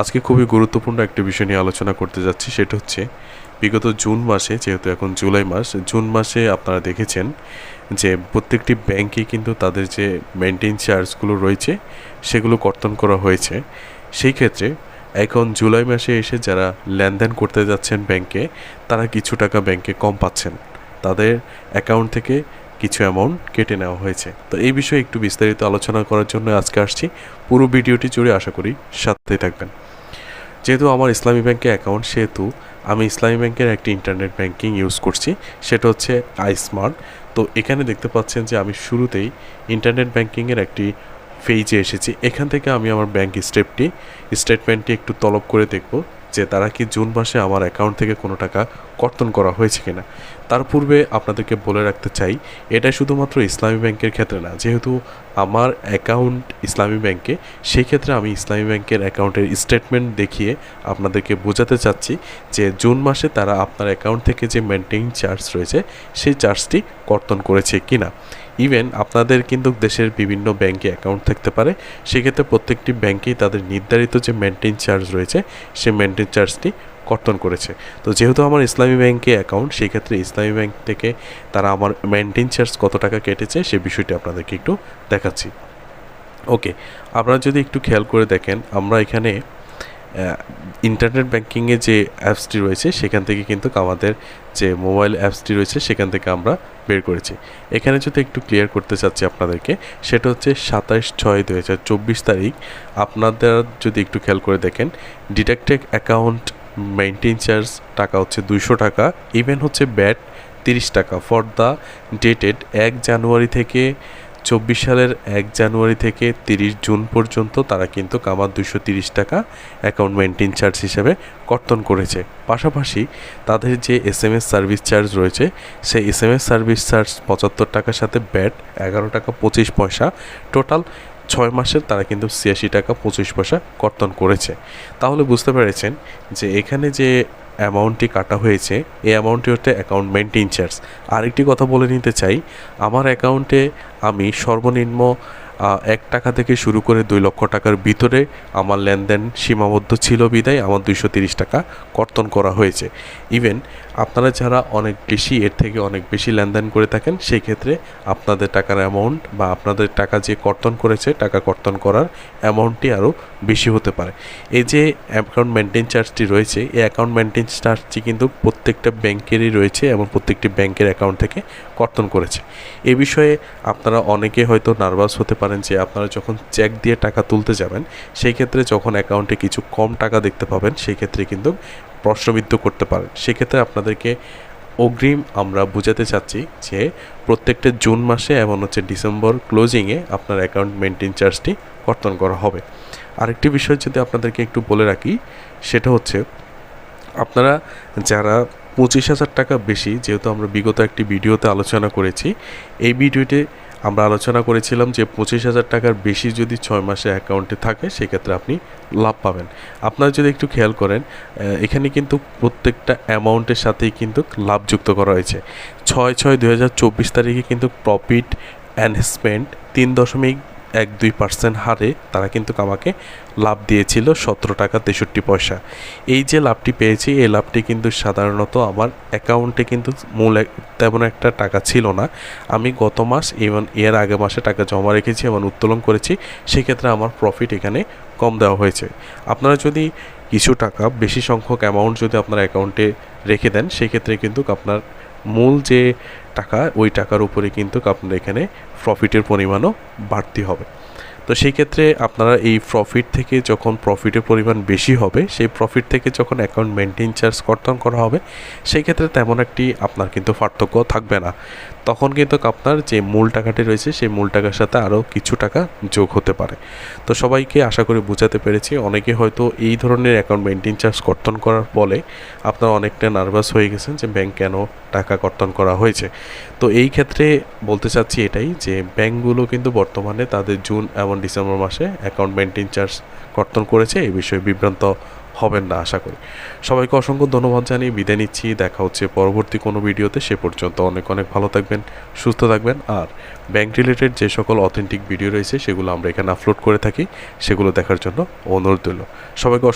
আজকে খুবই গুরুত্বপূর্ণ একটি বিষয় নিয়ে আলোচনা করতে যাচ্ছি, সেটা হচ্ছে বিগত জুন মাসে, যেহেতু এখন জুলাই মাস, জুন মাসে আপনারা দেখেছেন যে প্রত্যেকটি ব্যাংকে কিন্তু তাদের যে মেনটেন চার্জগুলো রয়েছে, সেগুলো কর্তন করা হয়েছে। সেই ক্ষেত্রে এখন জুলাই মাসে এসে যারা লেনদেন করতে যাচ্ছেন ব্যাংকে, তারা কিছু টাকা ব্যাংকে কম পাচ্ছেন। তাদের অ্যাকাউন্ট থেকে কিছু অ্যামাউন্ট কেটে নেওয়া হয়েছে। তো এই বিষয়ে একটু বিস্তারিত আলোচনা করার জন্য আজকে আসছি। পুরো ভিডিওটি জুড়ে আশা করি সাথে থাকবেন। যেহেতু আমার ইসলামী ব্যাংকে অ্যাকাউন্ট সেহেতু আমি ইসলামী ব্যাংকের একটি ইন্টারনেট ব্যাংকিং ইউজ করছি। সেটা হচ্ছে আই স্মার্ট তো এখানে দেখতে পাচ্ছেন যে আমি শুরুতেই ইন্টারনেট ব্যাংকিংয়ের একটি পেজে এসেছি। এখান থেকে আমি আমার ব্যাংক স্টেপটি স্টেটমেন্টটি একটু তলব করে দেখব। যে তারা কি জুন মাসে আমার অ্যাকাউন্ট থেকে কোনো টাকা কর্তন করা হয়েছে কিনা। তার পূর্বে আপনাদেরকে বলে রাখতে চাই এটা শুধুমাত্র ইসলামী ব্যাংকের ক্ষেত্রে না, যেহেতু আমার অ্যাকাউন্ট ইসলামী ব্যাংকে সেই ক্ষেত্রে আমি ইসলামী ব্যাংকের অ্যাকাউন্টের স্টেটমেন্ট দেখিয়ে আপনাদেরকে বোঝাতে চাচ্ছি যে জুন মাসে তারা আপনার অ্যাকাউন্ট থেকে যে মেনটেন চার্জ রয়েছে, সেই চার্জটি কর্তন করেছে কিনা। ইভেন আপনাদের কিন্তু দেশের বিভিন্ন ব্যাংকে অ্যাকাউন্ট থাকতে পারে। সেক্ষেত্রে প্রত্যেকটি ব্যাংকেই তাদের নির্ধারিত যে মেনটেন চার্জ রয়েছে, সেই মেনটেন চার্জটি কর্তন করেছে। তো যেহেতু আমার ইসলামী ব্যাংকে অ্যাকাউন্ট সেই ক্ষেত্রে ইসলামী ব্যাংক থেকে তারা আমার মেনটেন চার্জ কত টাকা কেটেছে, সে বিষয়টি আপনাদেরকে একটু দেখাচ্ছি। ওকে আপনারা যদি একটু খেয়াল করে দেখেন, আমরা এখানে ইন্টারনেট ব্যাংকিংয়ে যে অ্যাপসটি রয়েছে, সেখান থেকে কিন্তু আমাদের যে মোবাইল অ্যাপসটি রয়েছে, সেখান থেকে আমরা বের করেছি। এখানে যদি একটু ক্লিয়ার করতে চাচ্ছি আপনাদেরকে, সেটা হচ্ছে সাতাশ ছয় দু হাজার চব্বিশ তারিখ। আপনাদের যদি একটু খেয়াল করে দেখেন ডিডাক্টেড অ্যাকাউন্ট মেনটেন চার্জ টাকা হচ্ছে দুইশো টাকা ইভেন হচ্ছে ব্যাট তিরিশ টাকা। ফর দ্য ডেটেড এক জানুয়ারি থেকে চব্বিশ সালের এক জানুয়ারি থেকে তিরিশ জুন পর্যন্ত তারা কিন্তু কামার দুশো তিরিশ টাকা অ্যাকাউন্ট মেনটেন চার্জ হিসেবে কর্তন করেছে। পাশাপাশি তাদের যে S M S service charge রয়েছে, সেই S M S service charge পঁচাত্তর টাকার সাথে ব্যাট এগারো টাকা পঁচিশ পয়সা টোটাল ছয় মাসের তারা কিন্তু ছিয়াশি টাকা পঁচিশ পয়সা কর্তন করেছে। তাহলে বুঝতে পেরেছেন যে এখানে যে অ্যামাউন্টটি কাটা হয়েছে, এই অ্যামাউন্টটি হচ্ছে অ্যাকাউন্ট মেনটেন চার্জ আরেকটি কথা বলে নিতে চাই, আমার অ্যাকাউন্টে আমি সর্বনিম্ন এক টাকা থেকে শুরু করে দুই লক্ষ টাকার ভিতরে আমার লেনদেন সীমাবদ্ধ ছিল বিদায়, আমার দুইশো তিরিশ টাকা কর্তন করা হয়েছে। ইভেন আপনারা যারা অনেক বেশি, এর থেকে অনেক বেশি লেনদেন করে থাকেন সেই ক্ষেত্রে আপনাদের টাকার অ্যামাউন্ট বা আপনাদের টাকা যে কর্তন করেছে, টাকা কর্তন করার অ্যামাউন্টটি আরও বেশি হতে পারে। এই যে অ্যাকাউন্ট মেনটেন চার্জটি রয়েছে, এই অ্যাকাউন্ট মেনটেন চার্জটি কিন্তু প্রত্যেকটা ব্যাংকেরই রয়েছে এবং প্রত্যেকটি ব্যাংকের অ্যাকাউন্ট থেকে কর্তন করেছে। এ বিষয়ে আপনারা অনেকে হয়তো নার্ভাস হতে পারেন যে আপনারা যখন চেক দিয়ে টাকা তুলতে যাবেন, সেই ক্ষেত্রে যখন অ্যাকাউন্টে কিছু কম টাকা দেখতে পাবেন, সেই ক্ষেত্রে কিন্তু প্রশ্নবিদ্ধ করতে পারেন। সেক্ষেত্রে আপনাদেরকে অগ্রিম আমরা বোঝাতে চাচ্ছি যে প্রত্যেকটা জুন মাসে এবং হচ্ছে ডিসেম্বর ক্লোজিংয়ে আপনার অ্যাকাউন্ট মেনটেন চার্জটি কর্তন করা হবে। আরেকটি বিষয় যদি আপনাদেরকে একটু বলে রাখি, সেটা হচ্ছে আপনারা যারা পঁচিশ হাজার টাকা বেশি, যেহেতু আমরা বিগত একটি ভিডিওতে আলোচনা করেছি, এই ভিডিওতে আমরা আলোচনা করেছিলাম যে পঁচিশ হাজার টাকার বেশি যদি ছয় মাসে অ্যাকাউন্টে থাকে, সেক্ষেত্রে আপনি লাভ পাবেন। আপনারা যদি একটু খেয়াল করেন এখানে কিন্তু প্রত্যেকটা অ্যামাউন্টের সাথেই কিন্তু লাভ যুক্ত করা হয়েছে। ছয় ছয় দু তারিখে কিন্তু প্রফিট অ্যান্ড স্পেন্ড তিন দশমিক এক দুই পার্সেন্ট হারে তারা কিন্তু আমাকে লাভ দিয়েছিল সতেরো টাকা তেষট্টি পয়সা। এই যে লাভটি পেয়েছি, এই লাভটি কিন্তু সাধারণত আমার অ্যাকাউন্টে কিন্তু মূল তেমন একটা টাকা ছিল না। আমি গত মাস এবং এর আগে মাসে টাকা জমা রেখেছি এবং উত্তোলন করেছি, সেক্ষেত্রে আমার প্রফিট এখানে কম দেওয়া হয়েছে। আপনারা যদি কিছু টাকা, বেশি সংখ্যক অ্যামাউন্ট যদি আপনার অ্যাকাউন্টে রেখে দেন, সেক্ষেত্রে কিন্তু আপনার মূল যে টাকা, ওই টাকার উপরে কিন্তু আপনার এখানে প্রফিটের পরিমাণও বাড়তি হবে। তো সেই ক্ষেত্রে আপনারা এই প্রফিট থেকে যখন প্রফিটের পরিমাণ বেশি হবে, সেই প্রফিট থেকে যখন অ্যাকাউন্ট মেনটেন চার্জ কর্তন করা হবে, সেই ক্ষেত্রে তেমন একটি আপনার কিন্তু পার্থক্য থাকবে না। তখন কিন্তু আপনার যে মূল টাকাটি রয়েছে, সেই মূল টাকার সাথে আরও কিছু টাকা যোগ হতে পারে। তো সবাইকে আশা করি বোঝাতে পেরেছি, অনেকে হয়তো এই ধরনের অ্যাকাউন্ট মেনটেন চার্জ কর্তন করার ফলে আপনারা অনেকটা নার্ভাস হয়ে গেছেন যে ব্যাংক কেন টাকা কর্তন করা হয়েছে। তো এই ক্ষেত্রে বলতে চাচ্ছি এটাই যে ব্যাংকগুলো কিন্তু বর্তমানে তাদের জুন এবং ডিসেম্বর মাসে অ্যাকাউন্ট মেনটেন চার্জ কর্তন করেছে। এই বিষয়ে বিভ্রান্ত হবেন না, আশা করি। সবাইকে অসংখ্য ধন্যবাদ জানিয়ে বিদায় নিচ্ছি। দেখা হচ্ছে পরবর্তী কোনো ভিডিওতে। সে পর্যন্ত অনেক অনেক ভালো থাকবেন, সুস্থ থাকবেন। আর ব্যাংক রিলেটেড যে সকল অথেন্টিক ভিডিও রয়েছে, সেগুলো আমরা এখানে আপলোড করে থাকি। সেগুলো দেখার জন্য অনুরোধ রইল। সবাইকে